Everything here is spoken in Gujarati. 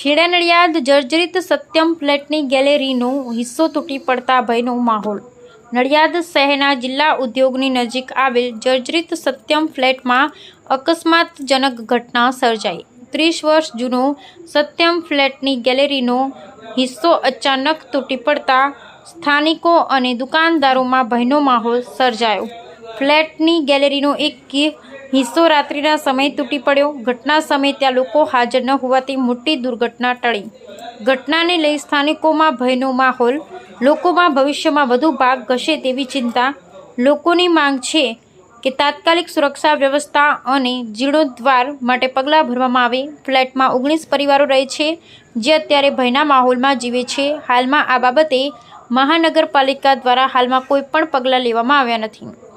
ખેડા નડિયાદ જર્જરિત સત્યમ ફ્લેટની ગેલેરીનો હિસ્સો તૂટી પડતા ભયનો માહોલ. નડિયાદ શહેરના જિલ્લા ઉદ્યોગની નજીક આવેલ જર્જરિત સત્યમ ફ્લેટમાં અકસ્માતજનક ઘટના સર્જાઈ. ત્રીસ વર્ષ જૂનો સત્યમ ફ્લેટની ગેલેરીનો હિસ્સો અચાનક તૂટી પડતા સ્થાનિકો અને દુકાનદારોમાં ભયનો માહોલ સર્જાયો. ફ્લેટની ગેલેરીનો એક હિસ્સો રાત્રિના સમય તૂટી પડ્યો. ઘટના સમયે ત્યાં લોકો હાજર ન હોવાથી મોટી દુર્ઘટના ટળી. ઘટનાને લઈ સ્થાનિકોમાં ભયનો માહોલ, લોકોમાં ભવિષ્યમાં વધુ ભાગ ઘસે તેવી ચિંતા, લોકોની માંગ છે કે તાત્કાલિક સુરક્ષા વ્યવસ્થા અને જીર્ણોદ્ધાર માટે પગલાં ભરવામાં આવે. ફ્લેટમાં ઓગણીસ પરિવારો રહે છે, જે અત્યારે ભયના માહોલમાં જીવે છે. હાલમાં આ બાબતે મહાનગરપાલિકા દ્વારા હાલમાં કોઈ પણ પગલાં લેવામાં આવ્યા નથી.